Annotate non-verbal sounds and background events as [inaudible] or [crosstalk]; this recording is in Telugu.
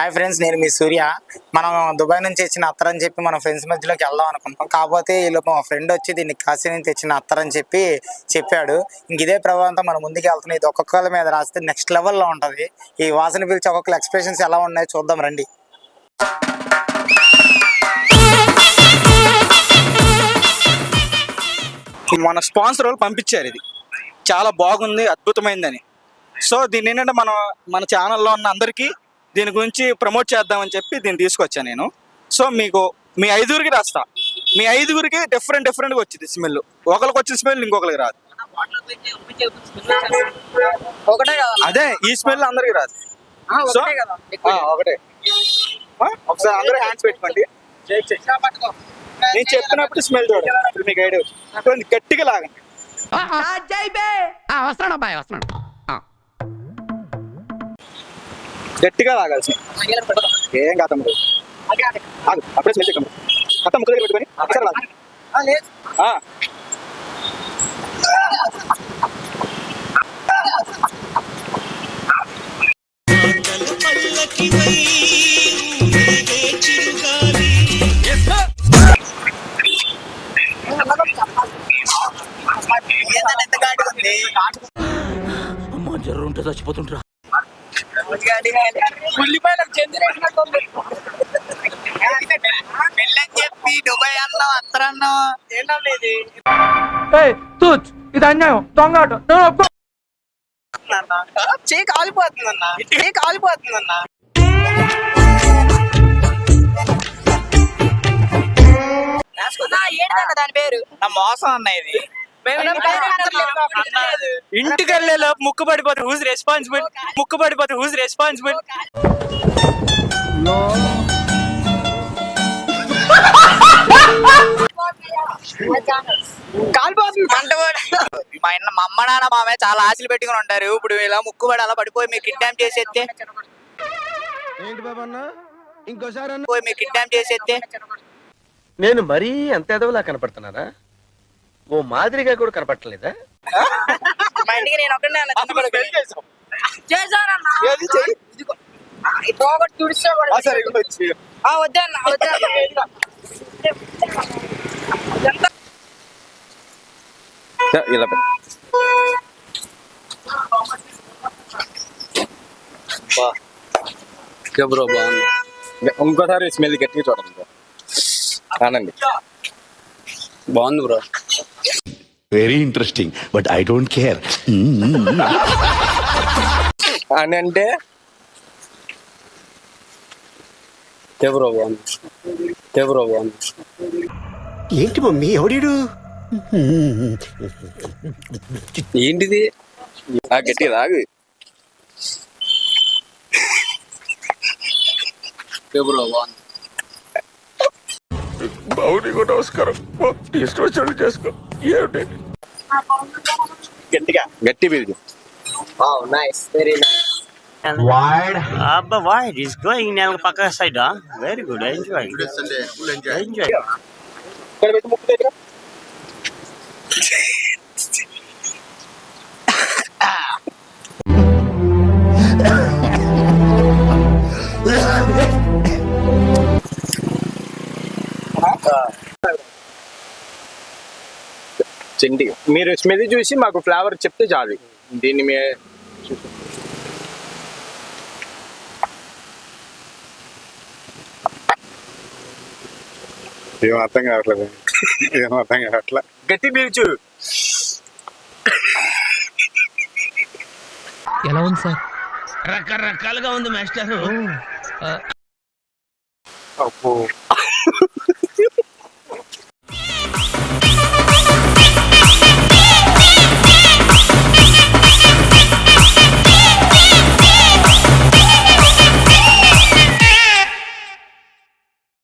హాయ్ ఫ్రెండ్స్ నేను మీ సూర్య. మనం దుబాయ్ నుంచి ఇచ్చిన అత్తర్ అని చెప్పి మన ఫ్రెండ్స్ మధ్యలోకి వెళ్దాం అనుకుంటాం కాకపోతే వీళ్ళు మా ఫ్రెండ్ వచ్చి దీన్ని కాశీ నుంచి తెచ్చిన అత్తర్ అని చెప్పి చెప్పాడు. ఇంక ఇదే ప్రభావంతో మనం ముందుకు వెళ్తున్నాం. ఇది ఒక్కొక్కల మీద రాస్తే నెక్స్ట్ లెవెల్లో ఉంటుంది. ఈ వాసన పిలిచి ఒక్కొక్కరు ఎక్స్ప్రెషన్స్ ఎలా ఉన్నాయో చూద్దాం రండి. మన స్పాన్సర్ వాళ్ళు పంపించారు ఇది. చాలా బాగుంది అద్భుతమైందని. సో దీన్ని ఏంటంటే మనం మన ఛానల్లో ఉన్న అందరికీ దీని గురించి ప్రమోట్ చేద్దామని చెప్పి దీన్ని తీసుకొచ్చాను నేను. సో మీకు మీ ఐదుగురికి రాస్తా. మీ ఐదుగురికి డిఫరెంట్ డిఫరెంట్గా వచ్చింది స్మెల్ ఒకరికి వచ్చిన స్మెల్ ఇంకొకరికి రాదు. ఒకటే కదా అదే ఈ స్మెల్ అందరికి రాదు. ఆ, సో ఒకటే కదా. ఆ, ఒకటే. ఆ, ఒకసారి అందరూ హ్యాండ్స్ పెట్టుకోండి. నేను చెప్పినప్పుడు స్మెల్ చూడండి. మీకు ఐడియా వచ్చింది. కొంచెం గట్టిగా లాగండి. వస్తున్నాడు అబ్బాయి వస్తున్నాడు. గట్టిగా తాగాల్సి ఏం కాదు తమ్ముడు ఆగు, అప్పుడే స్మెల్ చెక్కమ్మ కథ ముక్క దగ్గర పెట్టుకొని ఒకసారి లాగు. ఆ. అమ్మా జర్రు ఉంటే చచ్చిపోతుంటారా ఉల్లిపాయలకు చెందినట్టుంది పెళ్ళని చెప్పి దుబాయ్ అన్నాం అత్తరన్నాం ఇది తూచ్ ఇది అన్యాయం దొంగ చేయి కాలిపోతుందన్న దాని పేరు. నా మోసం అన్న ఇది. ఇంటికి వెళ్ళే లోపు ముక్కు పడిపోతే హూజ్ రెస్పాన్సిబుల్ ముక్కు పడిపోతే హూజ్ రెస్పాన్సిబుల్ మా అన్న మా అమ్మ నాన్న మామే చాలా ఆశలు పెట్టుకుని ఉంటారు. ఇప్పుడు ఇలా ముక్కుబడి అలా పడిపోయి మీరు కిడ్నాప్ చేసేస్తే ఏంటి ఇంకోసారి కిడ్నాప్ చేసేస్తే నేను మరీ అంత ఎదవలా కనపడుతున్నారా ఓ మాదిరిగా కూడా కనపడలేదా మా ఇంటికి నేను ఒకటే అన్న చిన్నపిల్లకి. చేశానన్నా. ఏది చెయ్యి. ఇదిగో. ఈ పోగొట్టు తుడిచా కూడా. సరే ఇదిగో వచ్చి. ఆ, వద్దన్న వద్దన్న [laughs] ఎంత ఇలా పెట్టు. బ్రో బాగుంది ఇంకోసారి స్మెల్ గట్టిగా చూడండి. అనండి బాగుంది bro very interesting but I don't care అని అంటే? బాగుంది ఏంటి మమ్మీ ఎవడీడు? ఏంటిది? ఆ గట్టిగా తాగు. బ్రో బాగుంది నమస్కారం. ఇష్టం వచ్చినట్టు చేసుకో. గట్టిగా గట్టి పిలిచి nice very nice Abba, why? He's going in Paka side, huh? Very good. Enjoy. చెండిగా మీరు స్మెల్ చూసి మాకు ఫ్లేవర్ చెప్తే చాలు. దీన్ని మీ ఏం అర్థం కావట్లేదు. ఏం అర్థం కావట్లే. గట్టి పీల్చు. ఎలా ఉంది సార్? రకరకాలుగా ఉంది మాస్టర్. అప్పు